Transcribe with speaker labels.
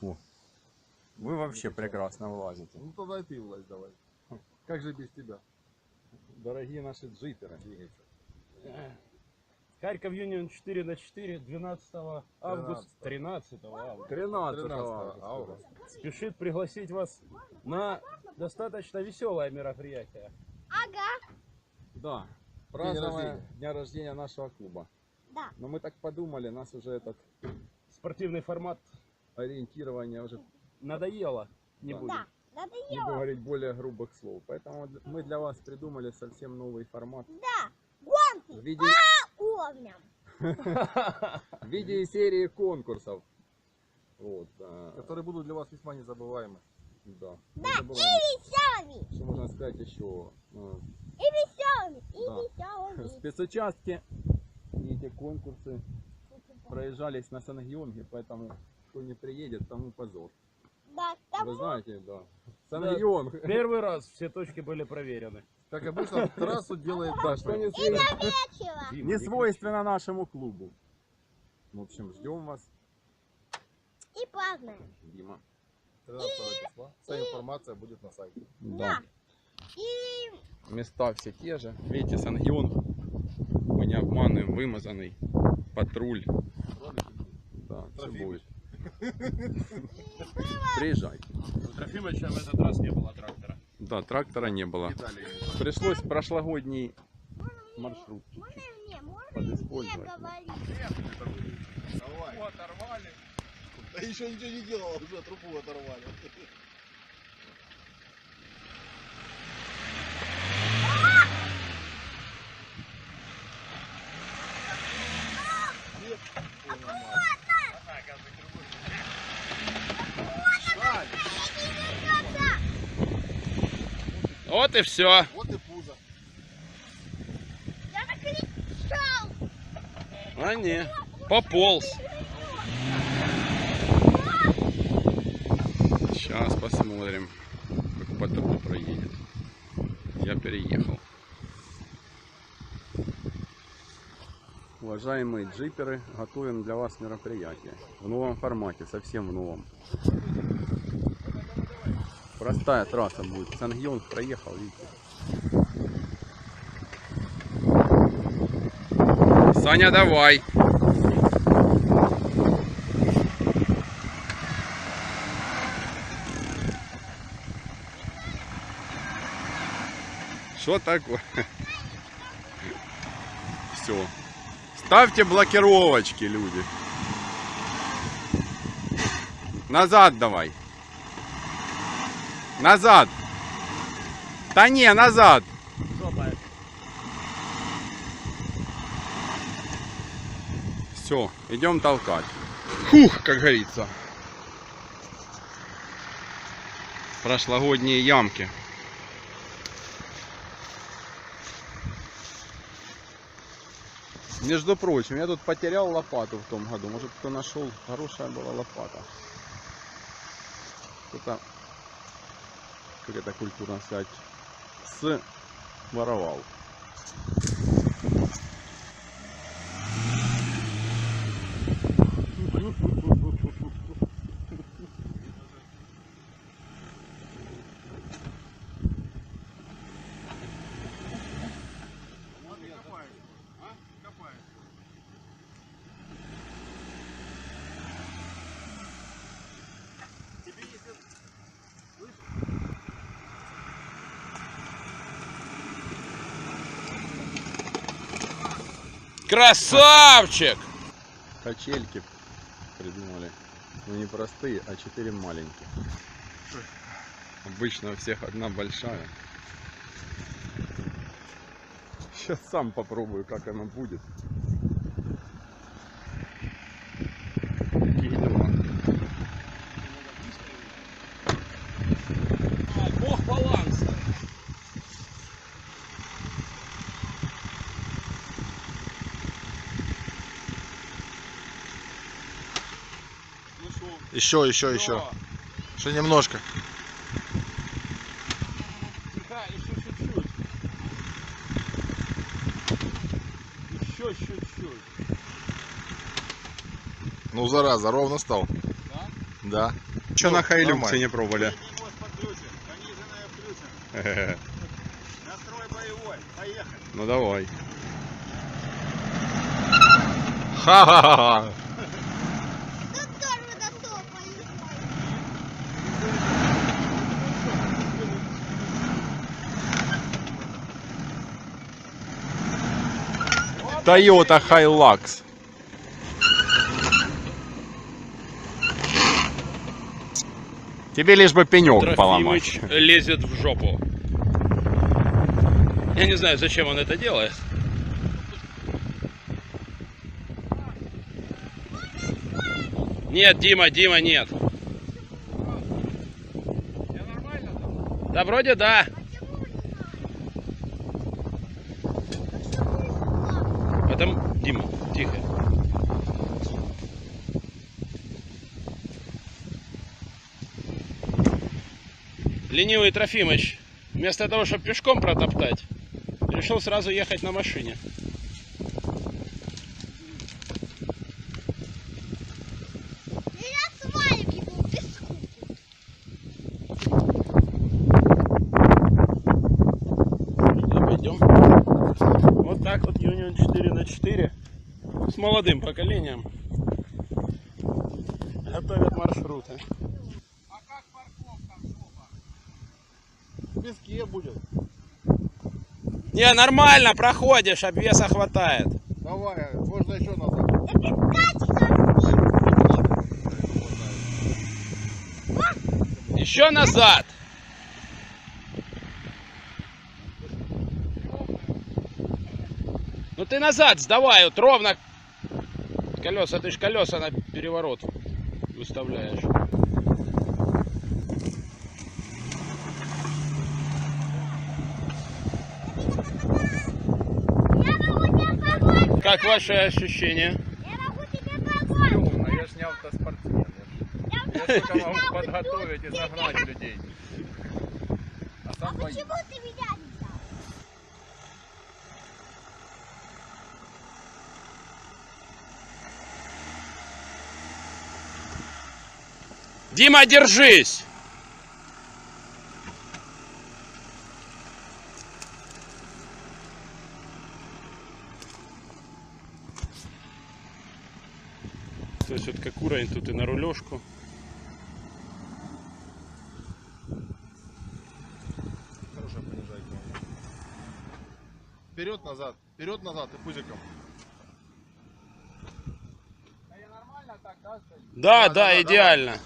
Speaker 1: Вы вообще прекрасно влазите.
Speaker 2: Ну тогда и ты влазь давай. Как же без тебя?
Speaker 1: Дорогие наши джиперы.
Speaker 3: Харьков Юнион 4 на 4 12 августа, 13 августа.
Speaker 1: 13
Speaker 2: 13
Speaker 1: августа.
Speaker 3: Спешит пригласить вас на достаточно веселое мероприятие.
Speaker 4: Ага.
Speaker 1: Да. Празднование дня рождения нашего клуба.
Speaker 4: Да.
Speaker 1: Но мы так подумали, нас уже этот
Speaker 3: Спортивный формат
Speaker 1: ориентирование уже
Speaker 3: надоело. Не
Speaker 1: Да.
Speaker 3: будем.
Speaker 4: Да. Надо
Speaker 1: не говорить более грубых слов. Поэтому мы для вас придумали совсем новый формат
Speaker 4: Да. Гонки.
Speaker 1: в виде,
Speaker 4: Уровнем.
Speaker 1: в виде серии конкурсов. Вот, да.
Speaker 2: Которые будут для вас весьма незабываемы.
Speaker 1: Да.
Speaker 4: Да.
Speaker 1: Не
Speaker 4: И веселыми.
Speaker 1: что можно сказать еще. э,
Speaker 4: И веселыми. И
Speaker 1: Да.
Speaker 4: веселыми.
Speaker 1: Спецучастки и эти конкурсы проезжались на Сангионге, поэтому кто не приедет, тому позор.
Speaker 4: Да. Там
Speaker 1: Вы знаете, да. Сангионг.
Speaker 3: Первый раз все точки были проверены.
Speaker 2: Как обычно, трассу делает
Speaker 1: Да, что не,
Speaker 2: Даша.
Speaker 1: не
Speaker 3: не
Speaker 1: свойственно нашему клубу. В общем, ждем вас,
Speaker 4: И празднуем.
Speaker 1: Дима.
Speaker 2: 13 числа. Вся информация будет на сайте.
Speaker 4: Да. И
Speaker 1: Места все те же. Видите, Сангион, мы не обманываем, вымазанный. Патруль. Да, все будет. Приезжайте.
Speaker 3: У Трофимовича в этот раз не было трактора.
Speaker 1: Да, трактора не было. Пришлось прошлогодний маршрут
Speaker 4: можно мне, можно
Speaker 1: подиспользовать.
Speaker 4: мне говорить?
Speaker 2: Давай.
Speaker 3: оторвали.
Speaker 2: Да еще ничего не делал, уже трубу оторвали.
Speaker 1: Вот и все.
Speaker 2: Вот и пузо.
Speaker 4: Я так кричал.
Speaker 1: А не, пополз. Сейчас посмотрим, как патруль проедет. Я переехал. Уважаемые джиперы, готовим для вас мероприятие. В новом формате, совсем в новом. Простая трасса будет. Сангьон проехал, видите. Саня, давай. Что такое? Все. Ставьте блокировочки, люди. Назад давай. Назад. Да не, назад. Все, идем толкать. Фух, как говорится. Прошлогодние ямки. Между прочим, я тут потерял лопату в том году. Может кто нашел? Хорошая была лопата. Кто-то, как это культурно сказать, с воровал.
Speaker 3: Красавчик!
Speaker 1: Качельки придумали. Ну не простые, а четыре маленькие. Обычно у всех одна большая. Сейчас сам попробую, как оно будет.
Speaker 2: Еще, еще, еще. Еще немножко.
Speaker 3: Да, еще чуть-чуть. Еще чуть-чуть.
Speaker 2: Ну, зараза, ровно стал.
Speaker 3: Да?
Speaker 2: Да.
Speaker 1: Что
Speaker 2: Ну,
Speaker 1: на
Speaker 2: нормально.
Speaker 1: не пробовали?
Speaker 3: Настрой боевой. Поехали.
Speaker 1: Ну давай. Ха-ха-ха.
Speaker 4: Тут тоже до того поехали.
Speaker 1: Toyota Hilux. Тебе лишь бы пенек поломать.
Speaker 3: Трофимыч лезет в жопу. Я не знаю, зачем он это делает. Нет, Дима, Дима, нет. Да вроде да. Ленивый Трофимыч, вместо того, чтобы пешком протоптать, решил сразу ехать на машине. Вот так вот Union 4 на 4 с молодым поколением готовят маршруты.
Speaker 2: Песке будет.
Speaker 3: Не, нормально проходишь, обвеса хватает.
Speaker 2: Давай, можно еще назад.
Speaker 3: Еще назад. Ну ты назад сдавай, вот ровно. Колеса, ты ж колеса на переворот выставляешь.
Speaker 4: Я могу тебе помочь.
Speaker 3: Как ваши ощущения?
Speaker 4: Я могу тебе помочь.
Speaker 2: Я ж не автоспортсмен.
Speaker 4: Я
Speaker 2: Я только могу подготовить и загнать людей. А
Speaker 4: А почему ты меня не взял?
Speaker 3: Дима, держись! Уровень тут и на рулежку.
Speaker 2: Хорошая понижайка. Вперед, назад. Вперед, назад и пузиком.
Speaker 3: Да,
Speaker 2: Да,
Speaker 3: да,
Speaker 2: да, да,
Speaker 3: идеально.